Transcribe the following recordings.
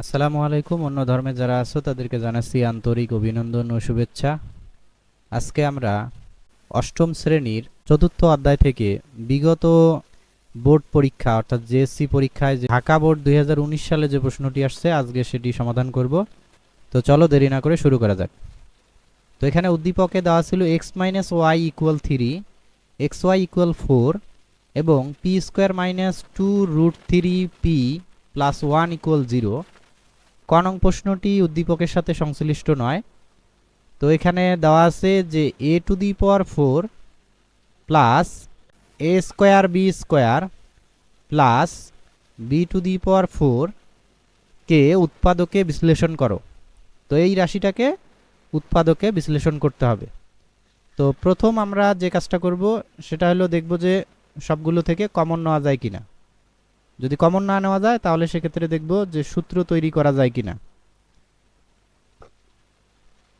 আসসালামু আলাইকুম অন্য ধর্মে যারা আছো, তাদেরকে জানাচ্ছি আন্তরিক অভিনন্দন ও শুভেচ্ছা। আজকে আমরা অষ্টম শ্রেণির চতুর্থ অধ্যায় থেকে বিগত বোর্ড পরীক্ষা, অর্থাৎ জেএসসি পরীক্ষায় যে ঢাকা বোর্ড দুই হাজার উনিশ সালে যে প্রশ্নটি আসছে, আজকে সেটি সমাধান করব। তো চলো দেরি না করে শুরু করা যাক। তো এখানে উদ্দীপকে দেওয়া ছিল X minus Y equal three X Y equal four এবং P square minus two root three P plus one equal zero ক নং প্রশ্নটি উদ্দীপকের সাথে সংশ্লিষ্ট নয়। তো এখানে দেওয়া আছে যে A to the power four plus A square B square plus B to the power four কে উৎপাদকে বিশ্লেষণ করো। তো এই রাশিটাকে উৎপাদকে বিশ্লেষণ করতে হবে। তো প্রথম আমরা যে কাজটা করব সেটা হলো দেখব যে সবগুলো থেকে কমন নেওয়া যায় কিনা। যদি কমন না নেওয়া যায়, তাহলে সেক্ষেত্রে দেখব যে সূত্র তৈরি করা যায় কিনা।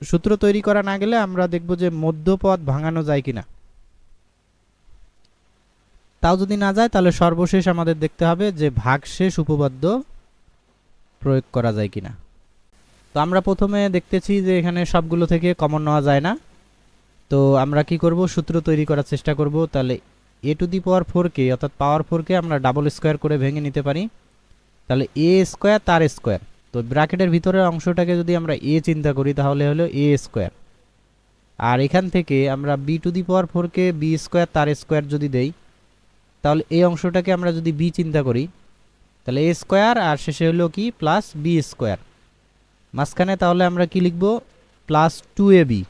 সূত্র তৈরি করা না গেলে আমরা দেখব যে মধ্যপদ ভাঙানো যায় কিনা। তাও যদি না যায়, তাহলে সর্বশেষ আমাদের দেখতে হবে যে ভাগশেষ উপপাদ্য প্রয়োগ করা যায় কিনা। তো আমরা প্রথমে দেখতেছি যে এখানে সবগুলো থেকে কমন নেওয়া যায় না। তো আমরা কি করব? সূত্র তৈরি করার চেষ্টা করব। তাহলে এ টু দি পাওয়ার ফোরকে অর্থাৎ পাওয়ার ফোরকে আমরা ডাবল স্কোয়ার করে ভেঙে নিতে পারি। তাহলে এ স্কোয়ার তার স্কোয়ার তো ব্র্যাকেটের ভিতরের অংশটাকে যদি আমরা এ চিন্তা করি, তাহলে হলো এ স্কোয়ার আর এখান থেকে আমরা বি টু দি পাওয়ার ফোরকে বি স্কোয়ার তার স্কোয়ার যদি দেই, তাহলে এই অংশটাকে আমরা যদি বি চিন্তা করি, তাহলে এ স্কোয়ার আর শেষে হলো কি? প্লাস বি স্কোয়ার মাঝখানে তাহলে আমরা কি লিখব? Plus two A B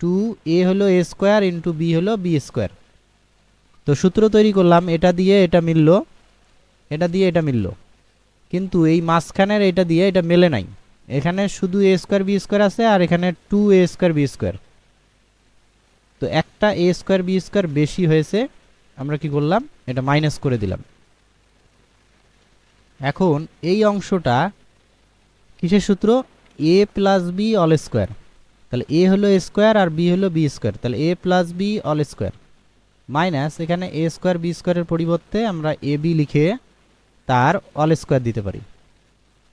two A হলো এ স্কোয়ার ইন্টু বি হলো বি স্কোয়ার তো সূত্র তৈরি করলাম, এটা দিয়ে এটা মিলল, এটা দিয়ে এটা মিলল। কিন্তু এই মাঝখানের এটা দিয়ে এটা মেলে নাই। এখানে শুধু এ স্কোয়ার বি স্কোয়ার আছে আর এখানে two A square B square তো একটা এ স্কোয়ার বি স্কোয়ার বেশি হয়েছে, আমরা কি করলাম? এটা মাইনাস করে দিলাম। এখন এই অংশটা কিসের সূত্র? A plus B all square তাহলে এ হলো স্কোয়ার আর বি হলো বি স্কোয়ার তাহলে A plus B all square minus এখানে এ স্কোয়ার বি স্কোয়ারের পরিবর্তে আমরা এ বি লিখে তার অল স্কোয়ার দিতে পারি।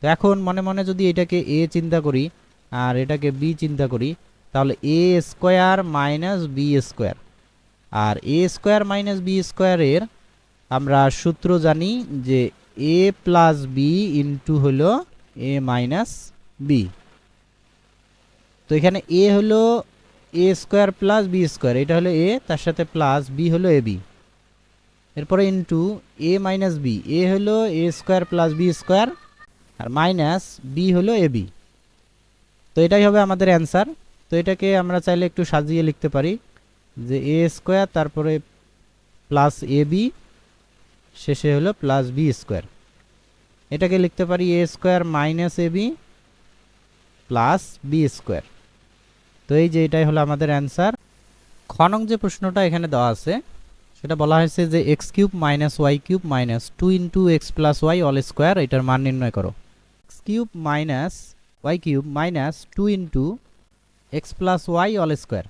তো এখন মনে মনে যদি এটাকে এ চিন্তা করি আর এটাকে বি চিন্তা করি, তাহলে A square minus B square. R A square minus B স্কোয়ারের আমরা সূত্র জানি যে এ প্লাস বি ইন্টু হলো এ মাইনাস বি তো এখানে এ হলো A square plus B square এটা হলো এ তার সাথে প্লাস বি হলো এ বি এরপরে into A minus B A হলো A square plus B square R minus B হলো এ বি তো এটাই হবে আমাদের অ্যান্সার তো এটাকে আমরা চাইলে একটু সাজিয়ে লিখতে পারি, যে এ স্কোয়ার তারপরে প্লাস এ বি শেষে হলো প্লাস বি স্কোয়ার এটাকে লিখতে পারি A square minus A B plus B square এই যে এটাই হলো আমাদের অ্যান্সার খ নং যে প্রশ্নটা এখানে দেওয়া আছে, সেটা বলা হয়েছে যে X cube minus Y cube minus two into X plus Y all square এটার মান নির্ণয় করো। X cube minus Y cube minus two into X plus Y all square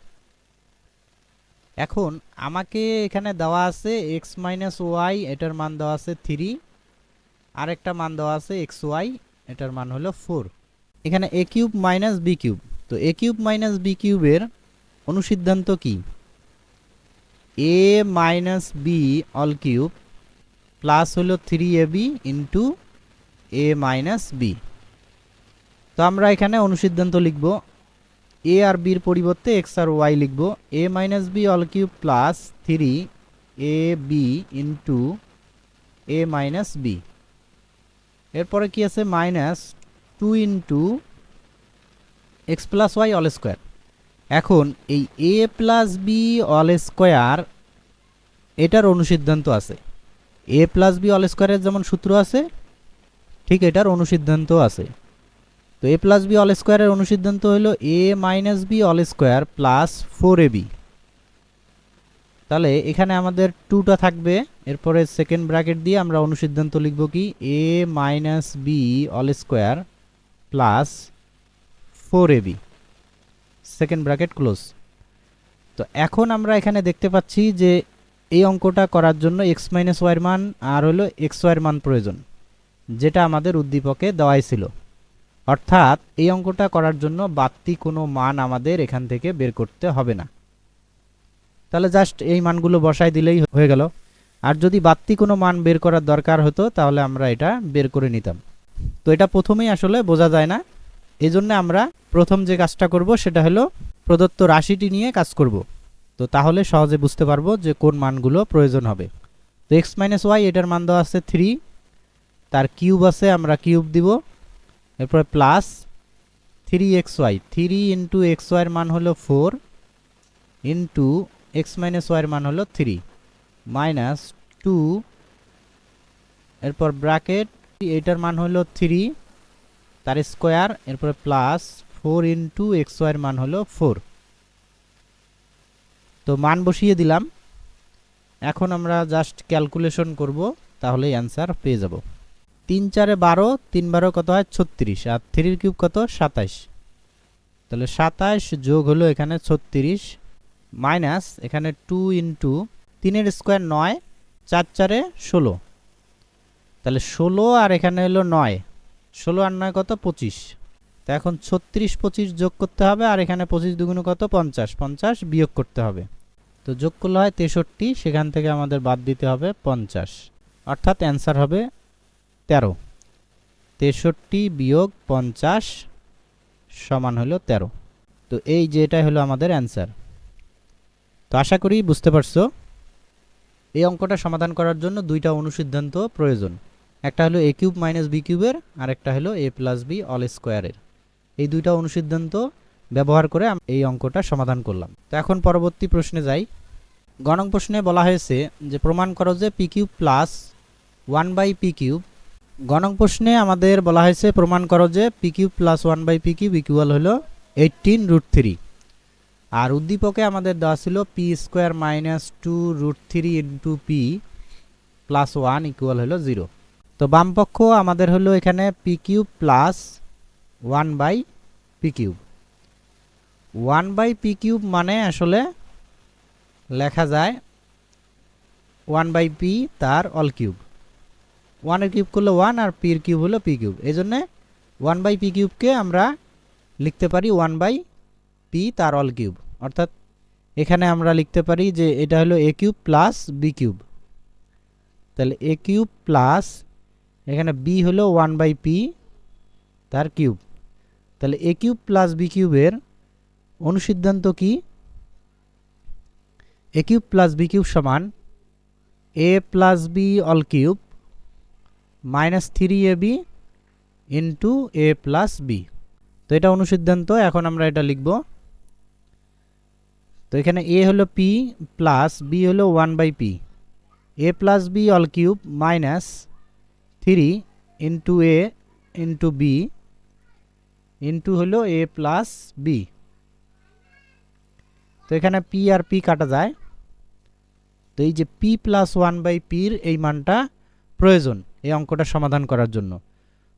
এখন আমাকে এখানে দেওয়া আছে এক্স মাইনাস ওয়াই এটার মান দেওয়া আছে থ্রি আরেকটা মান দেওয়া আছে এক্স ওয়াই এটার মান হলো ফোর এখানে A cube minus B cube তো এ কিউব মাইনাস বি কিউবের অনুসিদ্ধান্ত কি? A minus B all cube plus হলো three A B into A minus B তো আমরা এখানে অনুসিদ্ধান্ত লিখব এ আর বির পরিবর্তে এক্স আর ওয়াই লিখব A minus B all cube plus three A B into A minus B এরপরে কি আছে? Minus two into X plus Y all square. এখন এই A plus B all square, এটার অনুসিদ্ধান্ত আছে। এ প্লাস বি অল স্কোয়ারের যেমন সূত্র আছে, ঠিক এটার অনুসিদ্ধান্ত আছে। তো এ প্লাস বি অল স্কোয়ারের অনুসিদ্ধান্ত হলো A minus B all square plus four A B. তাহলে এখানে আমাদের টুটা থাকবে, এরপরে সেকেন্ড ব্র্যাকেট দিয়ে আমরা অনুসিদ্ধান্ত লিখব কি, A minus B all square plus four A B second bracket close তো এখন আমরা এখানে দেখতে পাচ্ছি যে এই অঙ্কটা করার জন্য এক্স মাইনাস ওয়াইয়ের মান আর হলো এক্স ওয়াইয়ের মান প্রয়োজন, যেটা আমাদের উদ্দীপকে দেওয়াই ছিল। অর্থাৎ এই অঙ্কটা করার জন্য বাড়তি কোনো মান আমাদের এখান থেকে বের করতে হবে না। তাহলে জাস্ট এই মানগুলো বসাই দিলেই হয়ে গেল। আর যদি বাড়তি কোনো মান বের করার দরকার হতো, তাহলে আমরা এটা বের করে নিতাম। তো এটা প্রথমেই আসলে বোঝা যায় না এই আমরা প্রথম যে কাজটা করব সেটা হলো প্রদত্ত রাশিটি নিয়ে কাজ করব। তো তাহলে সহজে বুঝতে পারব যে কোন মানগুলো প্রয়োজন হবে। তো এক্স মাইনাস ওয়াই এটার মান দেওয়া আছে থ্রি তার কিউব আছে, আমরা কিউব দিব। এরপরে plus three X Y three into X ওয়াইয়ের মান হলো ফোর ইন্টু এক্স মাইনাস ওয়াইয়ের মান হলো থ্রি মাইনাস টু এরপর ব্র্যাকেট এটার মান হলো থ্রি তার স্কোয়ার, এরপরে প্লাস ফোর ইন্টু এক্স ওয়াইয়ের মান হলো ফোর। তো মান বসিয়ে দিলাম। এখন আমরা জাস্ট ক্যালকুলেশন করব তাহলে অ্যান্সার পেয়ে যাব। তিন চারে বারো, তিন বারো কত হয়? ছত্রিশ। আর থ্রির কিউব কত? সাতাইশ। তাহলে সাতাইশ যোগ হলো এখানে ছত্রিশ মাইনাস এখানে টু ইন্টু তিনের স্কোয়ার নয়, চার চারে ষোলো। তাহলে ষোলো আর এখানে হলো নয়। ষোলো আর নয় কত? পঁচিশ। তো এখন ছত্রিশ পঁচিশ যোগ করতে হবে, আর এখানে পঁচিশ দুগুণ কত? পঞ্চাশ। পঞ্চাশ বিয়োগ করতে হবে। তো যোগ করলে হয় তেষট্টি, সেখান থেকে আমাদের বাদ দিতে হবে পঞ্চাশ। অর্থাৎ অ্যান্সার হবে তেরো। তেষট্টি বিয়োগ পঞ্চাশ সমান হলো তেরো। তো এই যে এটাই হলো আমাদের অ্যান্সার। তো আশা করি বুঝতে পারছ। এই অঙ্কটা সমাধান করার জন্য দুইটা অনুসিদ্ধান্ত প্রয়োজন। একটা হলো এ কিউব মাইনাস বি কিউবের, আর একটা হলো এ প্লাস বি অল স্কোয়ারের এই দুইটা অনুসিদ্ধান্ত ব্যবহার করে এই অঙ্কটা সমাধান করলাম। তো এখন পরবর্তী প্রশ্নে যাই। গণং প্রশ্নে বলা হয়েছে যে, প্রমাণ করো যে P cube plus one by P cube. গণং প্রশ্নে আমাদের বলা হয়েছে, প্রমাণ করো যে P cube plus one by P cube equal হলো এইটিন রুট থ্রি আর উদ্দীপকে আমাদের দেওয়া ছিল P square minus two root three into P plus one equal হলো জিরো তো বামপক্ষ আমাদের হলো এখানে P cube plus one by P cube one by P cube মানে আসলে লেখা যায় ওয়ান বাই পি তার অল কিউব ওয়ানের কিউব করলে ওয়ান আর পির কিউব হলো পি কিউব এই জন্যে ওয়ান বাই পি কিউবকে আমরা লিখতে পারি ওয়ান বাই পি তার অল কিউব অর্থাৎ এখানে আমরা লিখতে পারি যে এটা হলো A cube plus B cube তাহলে এ কিউব প্লাস এখানে বি হলো ওয়ান বাই পি তার কিউব। তাহলে এ কিউব প্লাস বি কিউবের অনুসিদ্ধান্ত কি? A cube plus B cube সমান A plus B all cube minus three A B into A plus B তো এটা অনুসিদ্ধান্ত, এখন আমরা এটা লিখব। তো এখানে এ হলো পি প্লাস বি হলো one by P A plus B all cube minus three into A into B into হলো এ প্লাস বি। তো এখানে পি আর পি কাটা যায়। তো এই যে পি প্লাস ওয়ান বাই পির এই মানটা প্রয়োজন এই অঙ্কটা সমাধান করার জন্য।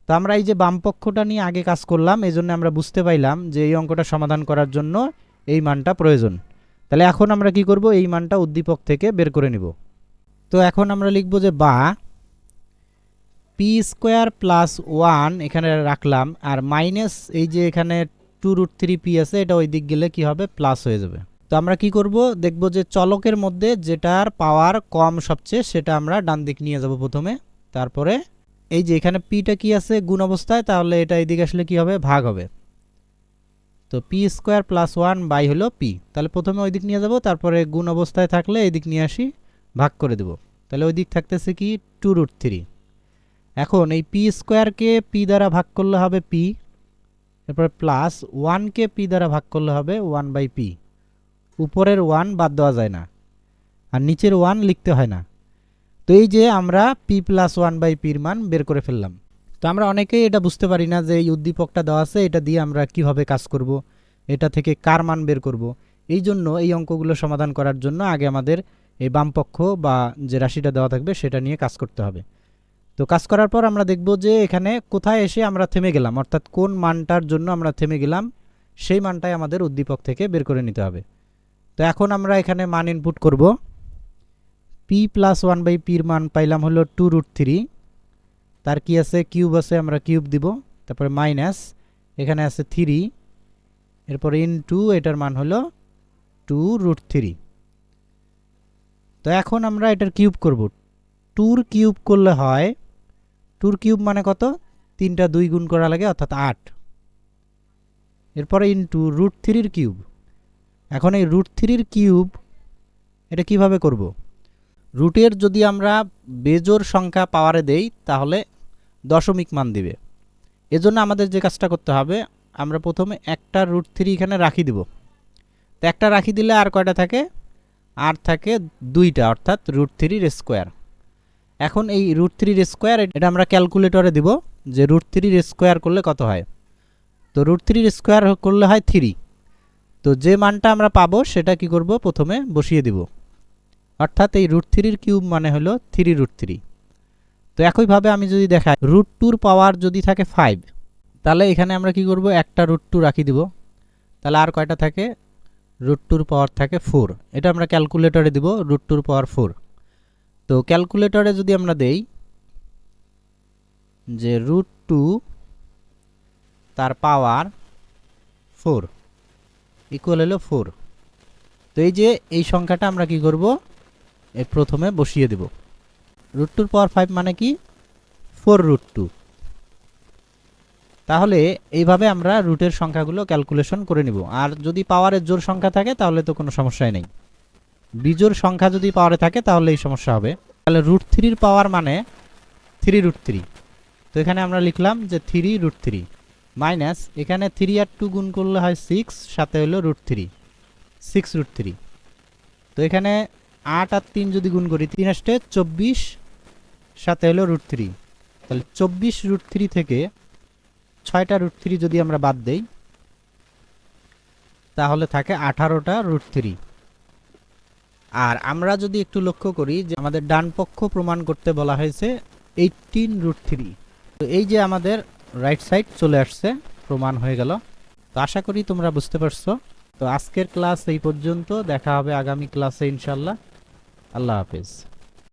তো আমরা এই যে বামপক্ষটা নিয়ে আগে কাজ করলাম এই জন্য আমরা বুঝতে পাইলাম যে এই অঙ্কটা সমাধান করার জন্য এই মানটা প্রয়োজন। তাহলে এখন আমরা কি করব? এই মানটা উদ্দীপক থেকে বের করে নিব। তো এখন আমরা লিখব যে বা পি স্কোয়ার প্লাস ওয়ান এখানে রাখলাম, আর মাইনাস এই যে এখানে টু রুট থ্রি পি আছে, এটা ওই দিক গেলে কি হবে? প্লাস হয়ে যাবে। তো আমরা কি করব? দেখব যে চলকের মধ্যে যেটার পাওয়ার কম সবচেয়ে, সেটা আমরা ডান দিক নিয়ে যাব প্রথমে। তারপরে এই যে এখানে পিটা কি আছে? গুণ অবস্থায়, তাহলে এটা এদিকে আসলে কি হবে? ভাগ হবে। তো P square plus one by হলো পি তাহলে প্রথমে ওই দিক নিয়ে যাব, তারপরে গুণ অবস্থায় থাকলে এই দিক নিয়ে আসি, ভাগ করে দেব। তাহলে ওই দিক থাকতেছে কি? টু রুট থ্রি এখন এই পি স্কোয়ারকে পি দ্বারা ভাগ করলে হবে পি এরপরে প্লাস ওয়ানকে পি দ্বারা ভাগ করলে হবে ওয়ান বাই পি উপরের ওয়ান বাদ দেওয়া যায় না, আর নিচের ওয়ান লিখতে হয় না। তো এই যে আমরা পি প্লাস ওয়ান বাই পির মান বের করে ফেললাম। তো আমরা অনেকেই এটা বুঝতে পারি না যে এই উদ্দীপকটা দেওয়া আছে, এটা দিয়ে আমরা কীভাবে কাজ করব, এটা থেকে কার মান বের করব। এই জন্য এই অঙ্কগুলো সমাধান করার জন্য আগে আমাদের এই বামপক্ষ বা যে রাশিটা দেওয়া থাকবে সেটা নিয়ে কাজ করতে হবে। তো কাজ করার পর আমরা দেখব যে এখানে কোথায় এসে আমরা থেমে গেলাম, অর্থাৎ কোন মানটার জন্য আমরা থেমে গেলাম, সেই মানটাই আমাদের উদ্দীপক থেকে বের করে নিতে হবে। তো এখন আমরা এখানে মান ইনপুট করব। পি প্লাস ওয়ান বাই পির মান পাইলাম হলো টু রুট থ্রি তার কি আছে? কিউব আছে, আমরা কিউব দিব। তারপরে মাইনাস এখানে আছে থ্রি এরপর ইন টু এটার মান হলো টু রুট থ্রি তো এখন আমরা এটার কিউব করব। টুর কিউব করলে হয় টুর কিউব মানে কত? তিনটা দুই গুণ করা লাগে, অর্থাৎ আট। এরপরে ইন্টু রুট থ্রির কিউব। এখন এই রুট থ্রির কিউব এটা কীভাবে করব? রুটের যদি আমরা বেজোর সংখ্যা পাওয়ারে দেই, তাহলে দশমিক মান দিবে। এজন্য আমাদের যে কাজটা করতে হবে, আমরা প্রথমে একটা রুট থ্রি এখানে রাখি দিব। তো একটা রাখি দিলে আর কয়টা থাকে? আর থাকে দুইটা, অর্থাৎ রুট থ্রির স্কোয়ার। এখন এই রুট থ্রির স্কোয়ার এটা আমরা ক্যালকুলেটরে দিব যে রুট থ্রির স্কোয়ার করলে কত হয়। তো রুট থ্রির স্কোয়ার করলে হয় থ্রি তো যে মানটা আমরা পাবো, সেটা কি করব? প্রথমে বসিয়ে দিব। অর্থাৎ এই রুট থ্রির কিউব মানে হলো থ্রি রুট থ্রি তো একইভাবে আমি যদি দেখাই রুট টুর পাওয়ার যদি থাকে ফাইভ তাহলে এখানে আমরা কি করব? একটা রুট টু রাখি দিব। তাহলে আর কয়টা থাকে? রুট টুর পাওয়ার থাকে ফোর এটা আমরা ক্যালকুলেটরে দিব রুট টুর পাওয়ার ফোর তো ক্যালকুলেটরে যদি আমরা দেই যে রুট টু তার পাওয়ার ফোর ইকুয়াল হলো ফোর। তো এই যে এই সংখ্যাটা আমরা কি করব? এই প্রথমে বসিয়ে দেব। রুট টুর পাওয়ার ফাইভ মানে কি? Four root two. তাহলে এইভাবে আমরা রুটের সংখ্যাগুলো ক্যালকুলেশন করে নিব। আর যদি পাওয়ারের জোর সংখ্যা থাকে, তাহলে তো কোনো সমস্যাই নেই। বিজোর সংখ্যা যদি পাওয়ারে থাকে, তাহলে এই সমস্যা হবে। তাহলে রুট থ্রির পাওয়ার মানে থ্রি রুট থ্রি তো এখানে আমরা লিখলাম যে থ্রি রুট থ্রি মাইনাস এখানে থ্রি আর টু গুণ করলে হয় সিক্স সাথে হলো root three six root three তো এখানে আট আর তিন যদি গুণ করি, তিন আসতে চব্বিশ, সাথে হলো রুট থ্রি তাহলে চব্বিশ রুট থ্রি থেকে ছয়টা রুট থ্রি যদি আমরা বাদ দেই, তাহলে থাকে আঠারোটা রুট থ্রি আর আমরা যদি একটু লক্ষ্য করি যে আমাদের ডান পক্ষ প্রমাণ করতে বলা হয়েছে এইটিন রুট থ্রি তো এই যে আমাদের রাইট সাইড চলে আসছে, প্রমাণ হয়ে গেল। তো আশা করি তোমরা বুঝতে পারছ। তো আজকের ক্লাস এই পর্যন্ত। দেখা হবে আগামী ক্লাসে ইনশাল্লাহ আল্লাহ হাফেজ।